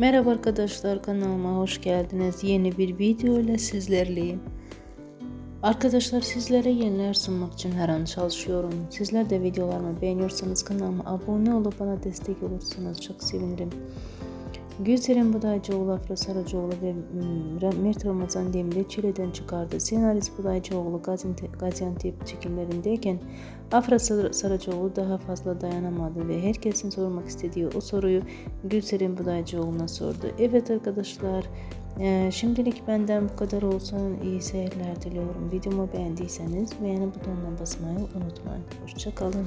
Merhaba arkadaşlar kanalıma hoş geldiniz. Yeni bir video ile sizlerleyim. Arkadaşlar sizlere yeniler sunmak için her an çalışıyorum. Sizler de videolarımı beğeniyorsanız kanalıma abone olup bana destek olursanız çok sevinirim. Gülseren Budaycıoğlu, Afra Saracoğlu ve mm, Mert Ramazan Demir'i Çile'den çıkardı. Senarist Budaycıoğlu Gaziantep, çekimlerindeyken Afra Sar- Saracoğlu daha fazla dayanamadı ve herkesin sormak istediği o soruyu Gülseren Budaycıoğlu'na sordu. Evet arkadaşlar eee, şimdilik benden bu kadar olsun. İyi seyirler diliyorum. Videomu beğendiyseniz beğeni butonuna basmayı unutmayın. Hoşçakalın.